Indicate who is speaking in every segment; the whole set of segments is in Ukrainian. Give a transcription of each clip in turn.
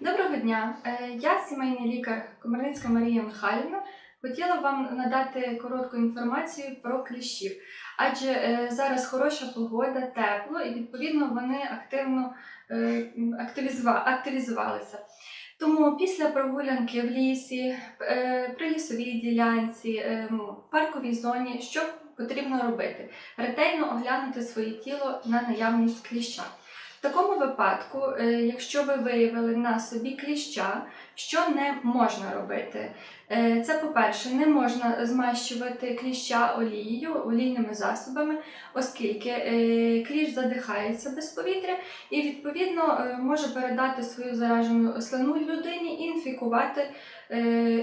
Speaker 1: Доброго дня! Е, Я сімейний лікар Комарницька Марія Михайлівна. Хотіла вам надати коротку інформацію про кліщів, адже е, зараз хороша погода, тепло, і відповідно вони активно е, активізувалися. Тому після прогулянки в лісі, при лісовій ділянці, е, парковій зоні, що потрібно робити? Ретельно оглянути своє тіло на наявність кліща. Такому випадку, е, якщо ви виявили на собі кліща, що не можна робити? Е, Це, по-перше, не можна змащувати кліща олією, олійними засобами, оскільки е, кліщ задихається без повітря і, відповідно, може передати свою заражену слину людині і інфікувати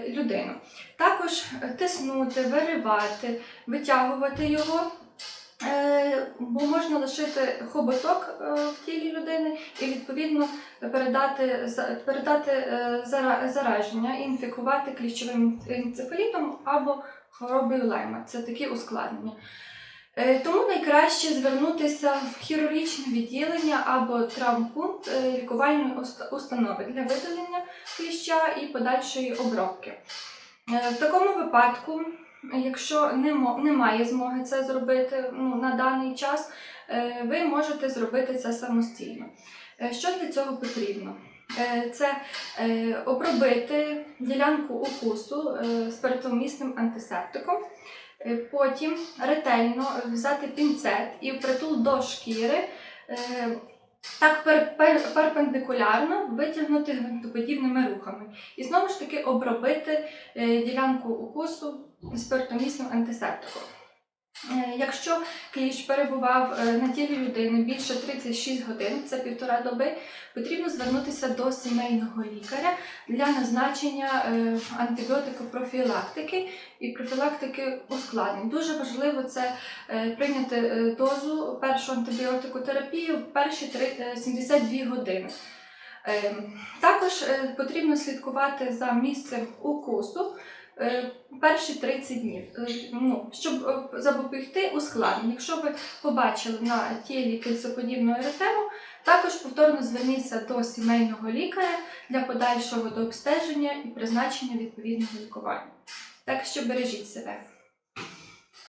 Speaker 1: людину. Також тиснути, виривати, витягувати його. Бо можна лишити хоботок е, в тілі людини і відповідно передати, передати е, зараження, інфікувати кліщовим енцефалітом або хворобою лайма. Це такі ускладнення. Е, Тому найкраще звернутися в хірургічне відділення або травмпункт лікувальної установи для видалення кліща і подальшої обробки. В такому випадку, якщо немає змоги це зробити ну, на даний час, е, ви можете зробити це самостійно. Е, Що для цього потрібно? Е, Це обробити ділянку укусу спиртовмісним антисептиком, потім ретельно взяти пінцет і впритул до шкіри. Так пер- пер- перпендикулярно витягнути гвинтоподібними рухами. І знову ж таки обробити е, ділянку укусу спиртомісним антисептиком. Е, Якщо кліщ перебував е, на тілі людини більше 36 годин, це півтора доби, потрібно звернутися до сімейного лікаря для назначення е, антибіотикопрофілактики і профілактики ускладнень. Дуже важливо це прийняти дозу першого антибіотикотерапії в перші е, 72 години. Е, Також потрібно слідкувати за місцем укусу перші 30 днів, Е, ну, щоб е, запобігти ускладнень. Якщо ви побачили на тілі кільцеподібну еретему, також повторно зверніться до сімейного лікаря для подальшого дообстеження і призначення відповідного лікування. Так що бережіть себе.